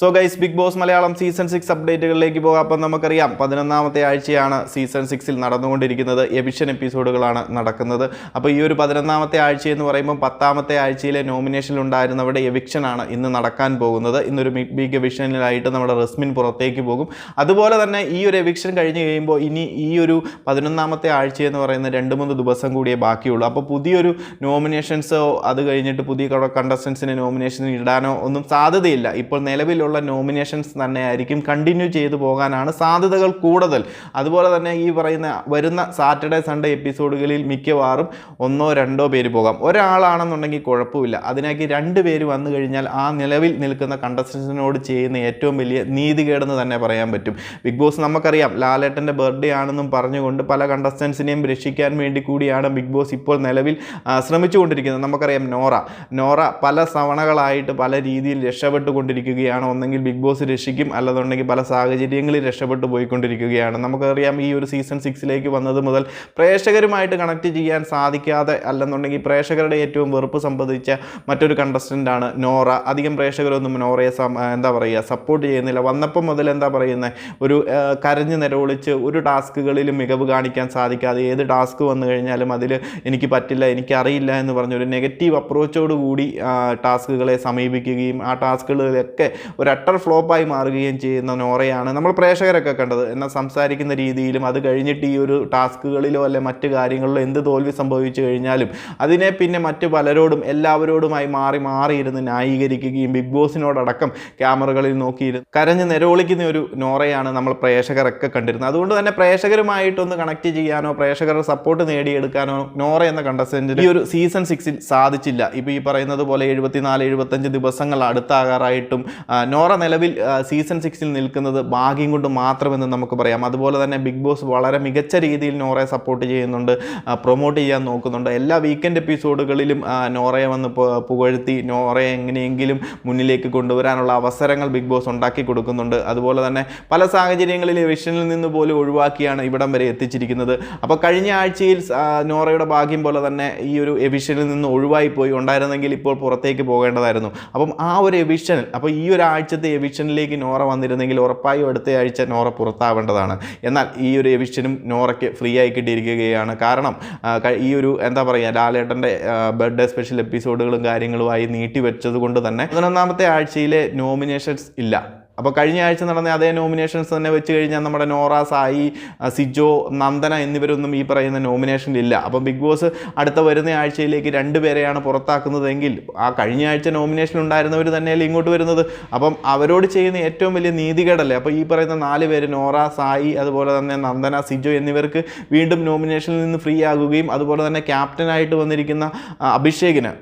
So guys big boss Malayalam season six അപ്ഡേറ്റുകളിലേക്ക് പോകാം. അപ്പം നമുക്കറിയാം പതിനൊന്നാമത്തെ ആഴ്ചയാണ് സീസൺ സിക്സിൽ നടന്നുകൊണ്ടിരിക്കുന്നത്. എവിഷൻ എപ്പിസോഡുകളാണ് നടക്കുന്നത്. അപ്പോൾ ഈ ഒരു പതിനൊന്നാമത്തെ ആഴ്ച എന്ന് പറയുമ്പോൾ പത്താമത്തെ ആഴ്ചയിലെ നോമിനേഷനിൽ ഉണ്ടായിരുന്നവരുടെ എവിക്ഷനാണ് ഇന്ന് നടക്കാൻ പോകുന്നത്. ഇന്നൊരു ബിഗ് ബിഗ് എവിഷനിലായിട്ട് നമ്മുടെ റസ്മിൻ പുറത്തേക്ക് പോകും. അതുപോലെ തന്നെ ഈ ഒരു എവിക്ഷൻ കഴിഞ്ഞ് കഴിയുമ്പോൾ ഇനി ഈ ഒരു പതിനൊന്നാമത്തെ ആഴ്ച എന്ന് പറയുന്ന രണ്ട് മൂന്ന് ദിവസം കൂടിയേ ബാക്കിയുള്ളൂ. അപ്പോൾ പുതിയൊരു നോമിനേഷൻസോ അത് കഴിഞ്ഞിട്ട് പുതിയ കണ്ടസ്റ്റൻസിന് നോമിനേഷൻ ഇടാനോ ഒന്നും സാധ്യതയില്ല. ഇപ്പോൾ നിലവിലുള്ള നോമിനേഷൻസ് തന്നെയായിരിക്കും കണ്ടിന്യൂ ചെയ്തു പോകാനാണ് സാധ്യതകൾ കൂടുതൽ. അതുപോലെ തന്നെ ഈ പറയുന്ന വരുന്ന സാറ്റർഡേ സൺഡേ എപ്പിസോഡുകളിൽ മിക്കവാറും ഒന്നോ രണ്ടോ പേര് പോകാം. ഒരാളാണെന്നുണ്ടെങ്കിൽ കുഴപ്പമില്ല. അതിനാക്കി രണ്ട് പേര് വന്നു കഴിഞ്ഞാൽ ആ നിലവിൽ നിൽക്കുന്ന കണ്ടസ്റ്റൻസിനോട് ചെയ്യുന്ന ഏറ്റവും വലിയ നീതികേടെന്ന് തന്നെ പറയാൻ പറ്റും. ബിഗ് ബോസ് നമുക്കറിയാം ലാലേട്ടന്റെ ബർത്ത്ഡേ ആണെന്നും പറഞ്ഞുകൊണ്ട് പല കണ്ടസ്റ്റൻസിനെയും രക്ഷിക്കാൻ വേണ്ടി കൂടിയാണ് ബിഗ് ബോസ് ഇപ്പോൾ നിലവിൽ ശ്രമിച്ചുകൊണ്ടിരിക്കുന്നത്. നമുക്കറിയാം നോറ. നോറ പല തവണകളായിട്ട് പല രീതിയിൽ രക്ഷപ്പെട്ടുകൊണ്ടിരിക്കുകയാണ് ഒന്നെങ്കിൽ ബിഗ് ബോസ് രക്ഷിക്കും അല്ലാതുണ്ടെങ്കിൽ പല സാഹചര്യങ്ങളിൽ രക്ഷപ്പെട്ടു പോയിക്കൊണ്ടിരിക്കുകയാണ്. നമുക്കറിയാം ഈ ഒരു സീസൺ സിക്സിലേക്ക് വന്നത് മുതൽ പ്രേക്ഷകരുമായിട്ട് കണക്ട് ചെയ്യാൻ സാധിക്കാതെ അല്ലെന്നുണ്ടെങ്കിൽ പ്രേക്ഷകരുടെ ഏറ്റവും വെറുപ്പ് സംബന്ധിച്ച മറ്റൊരു കണ്ടസ്റ്റന്റാണ് നോറ. അധികം പ്രേക്ഷകരൊന്നും നോറയെ എന്താ പറയുക സപ്പോർട്ട് ചെയ്യുന്നില്ല. വന്നപ്പം മുതൽ എന്താ പറയുന്നത് ഒരു കരഞ്ഞ് നിലവിളിച്ച് ഒരു ടാസ്കുകളിലും മികവ് കാണിക്കാൻ സാധിക്കാതെ ഏത് ടാസ്ക് വന്നു കഴിഞ്ഞാലും അതിൽ എനിക്ക് പറ്റില്ല എനിക്കറിയില്ല എന്ന് പറഞ്ഞൊരു നെഗറ്റീവ് അപ്രോച്ചോടുകൂടി ടാസ്കുകളെ സമീപിക്കുകയും ആ ടാസ്കുകളിലൊക്കെ ഒരു അട്ടർ ഫ്ലോപ്പായി മാറുകയും ചെയ്യുന്ന നോറയാണ് നമ്മൾ പ്രേക്ഷകരൊക്കെ കണ്ടത്. എന്നാൽ സംസാരിക്കുന്ന രീതിയിലും അത് കഴിഞ്ഞിട്ട് ഈ ഒരു ടാസ്കുകളിലോ അല്ലെ മറ്റ് കാര്യങ്ങളിലോ എന്ത് തോൽവി സംഭവിച്ചു കഴിഞ്ഞാലും അതിനെ പിന്നെ മറ്റു പലരോടും എല്ലാവരോടുമായി മാറി മാറിയിരുന്ന് ന്യായീകരിക്കുകയും ബിഗ് ബോസിനോടടക്കം ക്യാമറകളിൽ നോക്കിയിരുന്ന് കരഞ്ഞ് നിലവിളിക്കുന്ന ഒരു നോറയാണ് നമ്മൾ പ്രേക്ഷകരൊക്കെ കണ്ടിരുന്നത്. അതുകൊണ്ട് തന്നെ പ്രേക്ഷകരുമായിട്ടൊന്ന് കണക്ട് ചെയ്യാനോ പ്രേക്ഷകരുടെ സപ്പോർട്ട് നേടിയെടുക്കാനോ നോറ എന്ന കണ്ടസ്റ്റന്റിന് ഈ ഒരു സീസൺ സിക്സിൽ സാധിച്ചില്ല. ഇപ്പോൾ ഈ പറയുന്നത് പോലെ എഴുപത്തിനാല് എഴുപത്തഞ്ച് ദിവസങ്ങൾ അടുത്താകാറായിട്ടും നോറ നിലവിൽ സീസൺ സിക്സിൽ നിൽക്കുന്നത് ഭാഗ്യം കൊണ്ട് മാത്രമെന്ന് നമുക്ക് പറയാം. അതുപോലെ തന്നെ ബിഗ് ബോസ് വളരെ മികച്ച രീതിയിൽ നോറയെ സപ്പോർട്ട് ചെയ്യുന്നുണ്ട് പ്രൊമോട്ട് ചെയ്യാൻ നോക്കുന്നുണ്ട്. എല്ലാ വീക്കെൻഡ് എപ്പിസോഡുകളിലും നോറയെ വന്ന് പുകഴ്ത്തി നോറയെ എങ്ങനെയെങ്കിലും മുന്നിലേക്ക് കൊണ്ടുവരാനുള്ള അവസരങ്ങൾ ബിഗ് ബോസ് ഉണ്ടാക്കി കൊടുക്കുന്നുണ്ട്. അതുപോലെ തന്നെ പല സാഹചര്യങ്ങളിൽ വിഷനിൽ നിന്ന് പോലും ഒഴിവാക്കിയാണ് ഇവിടം വരെ എത്തിച്ചിരിക്കുന്നത്. അപ്പോൾ കഴിഞ്ഞ ആഴ്ചയിൽ നോറയുടെ ഭാഗ്യം പോലെ തന്നെ ഈ ഒരു എവിഷനിൽ നിന്ന് ഒഴിവായി പോയി. ഉണ്ടായിരുന്നെങ്കിൽ ഇപ്പോൾ പുറത്തേക്ക് പോകേണ്ടതായിരുന്നു. അപ്പം ആ ഒരു എവിഷൻ അപ്പോൾ ഈ ഒരു ആഴ്ചത്തെ എവിഷനിലേക്ക് നോറ വന്നിരുന്നെങ്കിൽ ഉറപ്പായും അടുത്ത ആഴ്ച നോറ പുറത്താവേണ്ടതാണ്. എന്നാൽ ഈ ഒരു എവിഷനും നോറയ്ക്ക് ഫ്രീ ആയി കിട്ടിയിരിക്കുകയാണ്. കാരണം ഈ ഒരു എന്താ പറയുക ലാലേട്ടന്റെ ബർത്ത്ഡേ സ്പെഷ്യൽ എപ്പിസോഡുകളും കാര്യങ്ങളുമായി നീട്ടിവെച്ചത് കൊണ്ട് തന്നെ പതിനൊന്നാമത്തെ ആഴ്ചയിലെ നോമിനേഷൻസ് ഇല്ല. അപ്പോൾ കഴിഞ്ഞ ആഴ്ച നടന്ന അതേ നോമിനേഷൻസ് തന്നെ വെച്ച് കഴിഞ്ഞാൽ നമ്മുടെ നോറ സായി സിജോ നന്ദന എന്നിവരൊന്നും ഈ പറയുന്ന നോമിനേഷനിലില്ല അപ്പം ബിഗ് ബോസ് അടുത്ത വരുന്ന ആഴ്ചയിലേക്ക് രണ്ടുപേരെയാണ് പുറത്താക്കുന്നതെങ്കിൽ ആ കഴിഞ്ഞ ആഴ്ച നോമിനേഷൻ ഉണ്ടായിരുന്നവർ തന്നെയല്ലേ ഇങ്ങോട്ട് വരുന്നത്? അപ്പം അവരോട് ചെയ്യുന്ന ഏറ്റവും വലിയ നീതികേടല്ലേ? അപ്പോൾ ഈ പറയുന്ന നാല് പേര് നോറ സായി അതുപോലെ തന്നെ നന്ദന സിജോ എന്നിവർക്ക് വീണ്ടും നോമിനേഷനിൽ നിന്ന് ഫ്രീ ആകുകയും അതുപോലെ തന്നെ ക്യാപ്റ്റനായിട്ട് വന്നിരിക്കുന്ന അഭിഷേകിന്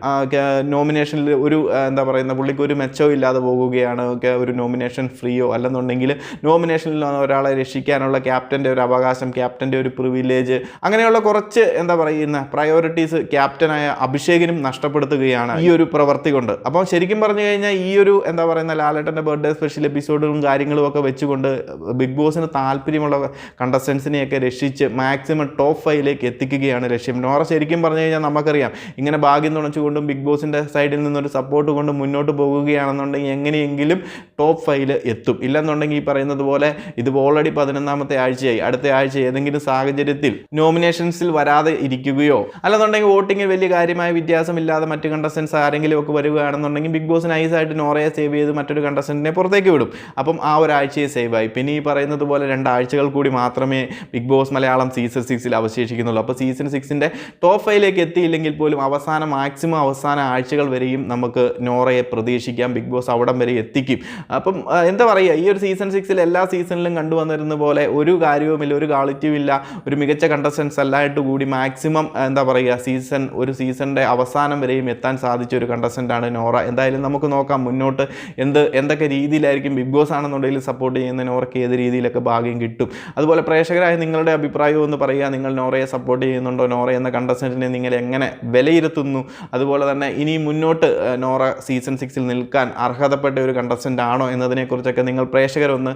നോമിനേഷനിൽ ഒരു എന്താ പറയുന്ന പുള്ളിക്ക് ഒരു മെച്ചവും ഇല്ലാതെ പോകുകയാണ് ഒരു നോമിനേഷൻ ഫ്രീയോ അല്ലെന്നുണ്ടെങ്കിൽ നോമിനേഷനിൽ ഒരാളെ രക്ഷിക്കാനുള്ള ക്യാപ്റ്റന്റെ ഒരു അവകാശം ക്യാപ്റ്റന്റെ ഒരു പ്രിവിലേജ് അങ്ങനെയുള്ള കുറച്ച് എന്താ പറയുന്ന പ്രയോറിറ്റീസ് ക്യാപ്റ്റനായ അഭിഷേകിനും നഷ്ടപ്പെടുത്തുകയാണ് ഈ ഒരു പ്രവൃത്തി കൊണ്ട്. അപ്പോൾ ശരിക്കും പറഞ്ഞു കഴിഞ്ഞാൽ ഈ ഒരു എന്താ പറയുന്ന ലാലേട്ടന്റെ ബർത്ത്ഡേ സ്പെഷ്യൽ എപ്പിസോഡുകളും കാര്യങ്ങളും ഒക്കെ വെച്ചുകൊണ്ട് ബിഗ് ബോസിന് താല്പര്യമുള്ള കണ്ടസ്റ്റൻസിനെയൊക്കെ രക്ഷിച്ച് മാക്സിമം ടോപ്പ് ഫൈവിലേക്ക് എത്തിക്കുകയാണ് ലക്ഷ്യം. നോറ ശരിക്കും പറഞ്ഞു കഴിഞ്ഞാൽ നമുക്കറിയാം ഇങ്ങനെ ഭാഗ്യം തുണച്ചുകൊണ്ടും ബിഗ് ബോസിന്റെ സൈഡിൽ നിന്നൊരു സപ്പോർട്ട് കൊണ്ട് മുന്നോട്ട് പോകുകയാണെന്നുണ്ടെങ്കിൽ എങ്ങനെയെങ്കിലും ടോപ്പ് ഫൈവിൽ എത്തും. ഇല്ലെന്നുണ്ടെങ്കിൽ ഈ പറയുന്നത് പോലെ ഇത് ഓൾറെഡി പതിനൊന്നാമത്തെ ആഴ്ചയായി. അടുത്ത ആഴ്ച ഏതെങ്കിലും സാഹചര്യത്തിൽ നോമിനേഷൻസിൽ വരാതെ ഇരിക്കുകയോ അല്ലെന്നുണ്ടെങ്കിൽ വോട്ടിങ്ങിൽ വലിയ കാര്യമായ വ്യത്യാസമില്ലാതെ മറ്റ് കണ്ടസ്റ്റൻസ് ആരെങ്കിലും ഒക്കെ വരികയാണെന്നുണ്ടെങ്കിൽ ബിഗ് ബോസ് നൈസായിട്ട് നോറയെ സേവ് ചെയ്ത് മറ്റൊരു കണ്ടസ്റ്റന്റിനെ പുറത്തേക്ക് വിടും. അപ്പം ആ ഒരാഴ്ചയെ സേവ് ആയി. പിന്നെ ഈ പറയുന്നത് പോലെ രണ്ടാഴ്ചകൾ കൂടി മാത്രമേ ബിഗ് ബോസ് മലയാളം സീസൺ സിക്സിൽ അവശേഷിക്കുന്നുള്ളൂ. അപ്പോൾ സീസൺ സിക്സിന്റെ ടോപ്പ് ഫൈവിലേക്ക് എത്തിയില്ലെങ്കിൽ പോലും അവസാന മാക്സിമം അവസാന ആഴ്ചകൾ വരെയും നമുക്ക് നോറയെ പ്രതീക്ഷിക്കാം. ബിഗ് ബോസ് അവിടം വരെ എത്തിക്കും. അപ്പം എന്താ പറയുക ഈ ഒരു സീസൺ സിക്സിൽ എല്ലാ സീസണിലും കണ്ടുവന്നിരുന്ന പോലെ ഒരു കാര്യവുമില്ല ഒരു ക്വാളിറ്റിയും ഇല്ല ഒരു മികച്ച കണ്ടസ്റ്റൻസ് എല്ലായിട്ട് കൂടി മാക്സിമം എന്താ പറയുക സീസൺ ഒരു സീസണിന്റെ അവസാനം വരെയും എത്താൻ സാധിച്ച ഒരു കണ്ടസ്റ്റന്റാണ് നോറ. എന്തായാലും നമുക്ക് നോക്കാം മുന്നോട്ട് എന്ത് എന്തൊക്കെ രീതിയിലായിരിക്കും ബിഗ് ബോസ് ആണെന്നുണ്ടെങ്കിൽ സപ്പോർട്ട് ചെയ്യുന്ന നോറയ്ക്ക് ഏത് രീതിയിലൊക്കെ ഭാഗ്യം കിട്ടും. അതുപോലെ പ്രേക്ഷകരായ നിങ്ങളുടെ അഭിപ്രായവും ഒന്ന് പറയുക നിങ്ങൾ നോറയെ സപ്പോർട്ട് ചെയ്യുന്നുണ്ടോ? നോറ എന്ന കണ്ടസ്റ്റന്റിനെ നിങ്ങൾ എങ്ങനെ വിലയിരുത്തുന്നു? അതുപോലെ തന്നെ ഇനി മുന്നോട്ട് നോറ സീസൺ സിക്സിൽ നിൽക്കാൻ അർഹതപ്പെട്ട ഒരു കണ്ടസ്റ്റന്റ് ആണോ എന്നതിനെക്കുറിച്ചൊക്കെ നിങ്ങൾ പ്രേക്ഷകരൊന്ന്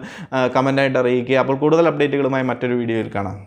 കമന്റായിട്ട് അറിയിക്കുക. അപ്പോൾ കൂടുതൽ അപ്ഡേറ്റുകളുമായി മറ്റൊരു വീഡിയോയിൽ കാണാം.